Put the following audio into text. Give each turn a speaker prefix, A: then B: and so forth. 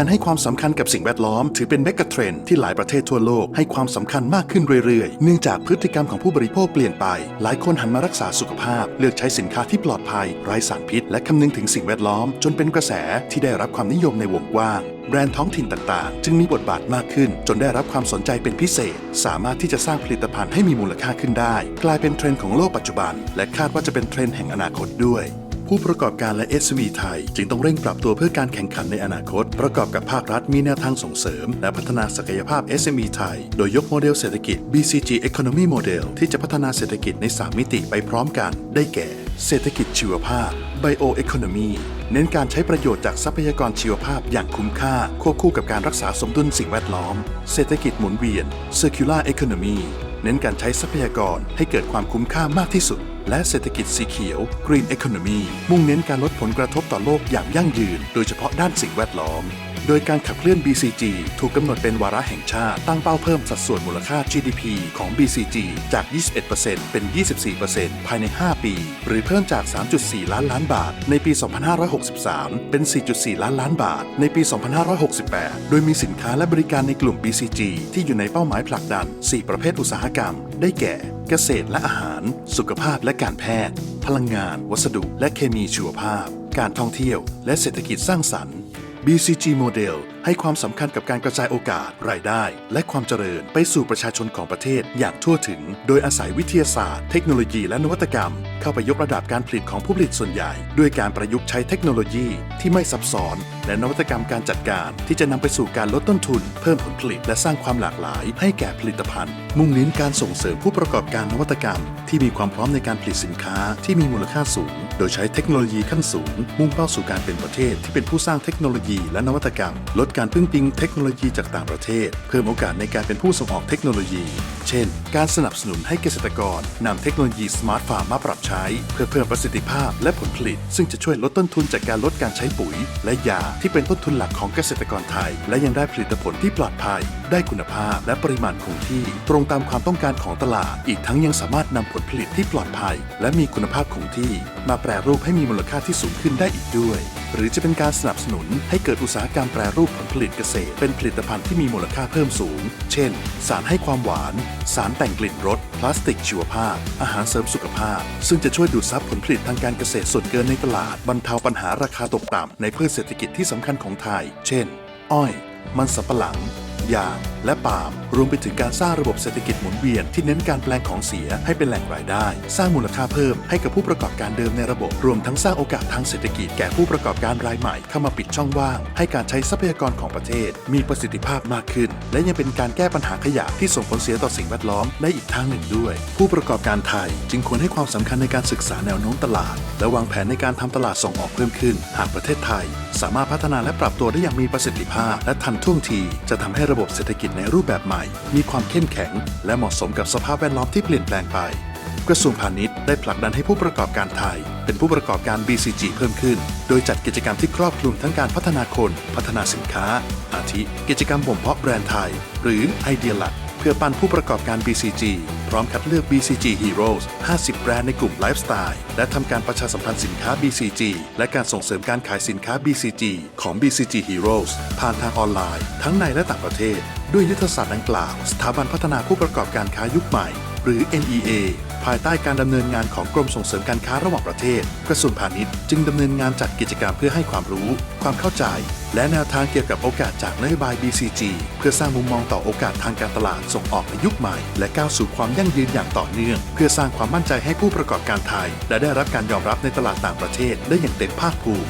A: การให้ความสำคัญกับสิ่งแวดล้อม ถือเป็นเมกะเทรนที่หลายประเทศทั่วโลกให้ความสำคัญมากขึ้นเรื่อยๆ เนื่องจากพฤติกรรมของผู้บริโภคเปลี่ยนไป หลายคนหันมารักษาสุขภาพ เลือกใช้สินค้าที่ปลอดภัย ไร้สารพิษ และคำนึงถึงสิ่งแวดล้อม จนเป็นกระแสที่ได้รับความนิยมในวงกว้างแบรนด์ท้องถิ่นต่างๆ จึงมีบทบาทมากขึ้น จนได้รับความสนใจเป็นพิเศษ สามารถที่จะสร้างผลิตภัณฑ์ให้มีมูลค่าขึ้นได้ กลายเป็นเทรนด์ของโลกปัจจุบัน และคาดว่าจะเป็นเทรนด์แห่งอนาคตด้วย ผู้ประกอบการและ SME ไทย จึงต้องเร่งปรับตัวเพื่อการแข่งขันในอนาคต ประกอบกับภาครัฐมีแนวทางส่งเสริม และพัฒนาศักยภาพ SME ไทย โดยยกโมเดลเศรษฐกิจ BCG Economy Model ที่จะพัฒนาเศรษฐกิจใน 3 มิติไปพร้อมกัน ได้แก่ เศรษฐกิจชีวภาพ Bioeconomy เน้นการใช้ประโยชน์จากทรัพยากรชีวภาพอย่างคุ้มค่า ควบคู่กับการรักษาสมดุลสิ่งแวดล้อม เศรษฐกิจหมุนเวียน Circular Economy เน้นการใช้ทรัพยากรให้เกิดความคุ้มค่ามากที่สุด และเศรษฐกิจสีเขียว Green Economy มุ่งเน้นการลดผลกระทบต่อโลกอย่างยั่งยืน โดยเฉพาะด้านสิ่งแวดล้อม โดยการขับเคลื่อน BCG ถูกกำหนดเป็นวาระแห่งชาติ ตั้งเป้าเพิ่มสัดส่วนมูลค่า GDP ของ BCG จาก 21%เป็น 24%ภายใน 5 ปี หรือเพิ่มจาก 3.4 ล้านล้านบาท ในปี 2563 เป็น 4.4 ล้านล้านบาท ในปี 2568 โดยมีสินค้าและบริการในกลุ่ม BCG ที่อยู่ในเป้าหมายผลักดัน 4 ประเภทอุตสาหกรรม ได้แก่ เกษตรและอาหาร สุขภาพและการแพทย์ พลังงาน วัสดุ และเคมีชีวภาพ การท่องเที่ยว และเศรษฐกิจสร้างสรรค์ BCG Model ให้ความสำคัญกับการกระจายโอกาส รายได้ และความเจริญไปสู่ประชาชนของประเทศอย่างทั่วถึง โดยอาศัยวิทยาศาสตร์ เทคโนโลยีและนวัตกรรม เข้าไปยกระดับการผลิตของผู้ผลิตส่วนใหญ่ ด้วยการประยุกต์ใช้เทคโนโลยีที่ไม่ซับซ้อน และนวัตกรรมการจัดการ ที่จะนำไปสู่การลดต้นทุน เพิ่มผลผลิตและสร้างความหลากหลาย ให้แก่ผลิตภัณฑ์ มุ่งเน้นการส่งเสริมผู้ประกอบการนวัตกรรม ที่มีความพร้อมในการผลิตสินค้าที่มีมูลค่าสูง โดยใช้เทคโนโลยีขั้นสูง มุ่งเป้าสู่การเป็นประเทศที่เป็นผู้สร้างเทคโนโลยีและนวัตกรรม ลดการพึ่งพิงเทคโนโลยีจากต่างประเทศ เพิ่มโอกาสในการเป็นผู้ส่งออกเทคโนโลยี เช่น การสนับสนุนให้เกษตรกรนำเทคโนโลยีสมาร์ทฟาร์มมาปรับใช้ เพื่อเพิ่มประสิทธิภาพและผลผลิต ซึ่งจะช่วยลดต้นทุนจากการลดการใช้ปุ๋ย และยาที่เป็นต้นทุนหลักของเกษตรกรไทย และยังได้ผลิตผลที่ปลอดภัย ได้คุณภาพและปริมาณคงที่ ตรงตามความต้องการของตลาด อีกทั้งยังสามารถนำผลผลิตที่ปลอดภัย และมีคุณภาพคงที่มาแปรรูปให้มีมูลค่าที่สูงขึ้นได้อีกด้วย หรือจะเป็นการสนับสนุนให้เกิดอุตสาหกรรมแปรรูปผลผลิตเกษตร เป็นผลิตภัณฑ์ที่มีมูลค่าเพิ่มสูง เช่น สารให้ความหวาน สารแต่งกลิ่นรส พลาสติกชีวภาพ อาหารเสริมสุขภาพ ซึ่งจะช่วยดูดซับผลผลิตทางการเกษตรส่วนเกินในตลาด บรรเทาปัญหาราคาตกต่ำในพืชเศรษฐกิจที่สำคัญของไทย เช่น อ้อย มันสำปะหลัง ยาง และปาล์มรวมไปถึงการสร้างระบบเศรษฐกิจหมุนเวียนที่เน้นการแปลงของเสียให้เป็นแหล่งรายได้ สร้างมูลค่าเพิ่มให้กับผู้ประกอบการเดิมในระบบ รวมทั้งสร้างโอกาสทางเศรษฐกิจแก่ผู้ประกอบการรายใหม่เข้ามาปิดช่องว่าง ให้การใช้ทรัพยากรของประเทศ มีประสิทธิภาพมากขึ้น และยังเป็นการแก้ปัญหาขยะที่ส่งผลเสียต่อสิ่งแวดล้อมได้อีกทางหนึ่งด้วย ผู้ประกอบการไทยจึงควรให้ความสำคัญในการศึกษาแนวโน้มตลาด และวางแผนในการทำตลาดส่งออกเพิ่มขึ้น หากประเทศไทย สามารถพัฒนาและปรับตัวได้อย่างมีประสิทธิภาพ และทันท่วงที จะทำให้ระบบเศรษฐกิจในรูปแบบใหม่ มีความเข้มแข็ง และเหมาะสมกับสภาพแวดล้อมที่เปลี่ยนแปลงไปกระทรวงพาณิชย์ได้ผลักดันให้ผู้ประกอบการไทย เป็นผู้ประกอบการ BCG เพิ่มขึ้น โดยจัดกิจกรรมที่ครอบคลุมทั้งการพัฒนาคน พัฒนาสินค้า อาทิ กิจกรรมบ่มเพาะแบรนด์ไทย หรือไอเดียลัด เพื่อปั้นผู้ประกอบการ BCG พร้อมคัดเลือก BCG Heroes 50 แบรนด์ในกลุ่มไลฟ์สไตล์ และทำการประชาสัมพันธ์สินค้า BCG และการส่งเสริมการขายสินค้า BCG ของ BCG Heroes ผ่านทางออนไลน์ ทั้งในและต่างประเทศ ด้วยยุทธศาสตร์ดังกล่าว สถาบันพัฒนาผู้ประกอบการค้ายุคใหม่ หรือ NEA ภายใต้การดำเนินงานของกรมส่งเสริมการค้าระหว่างประเทศ กระทรวงพาณิชย์จึงดำเนินงานจัดกิจกรรมเพื่อให้ความรู้ ความเข้าใจ และแนวทางเกี่ยวกับโอกาสจากนโยบาย BCG เพื่อสร้างมุมมองต่อโอกาสทางการตลาดส่งออกในยุคใหม่ และก้าวสู่ความยั่งยืนอย่างต่อเนื่อง เพื่อสร้างความมั่นใจให้ผู้ประกอบการไทย และได้รับการยอมรับในตลาดต่างประเทศได้อย่างเต็มภาคภูมิ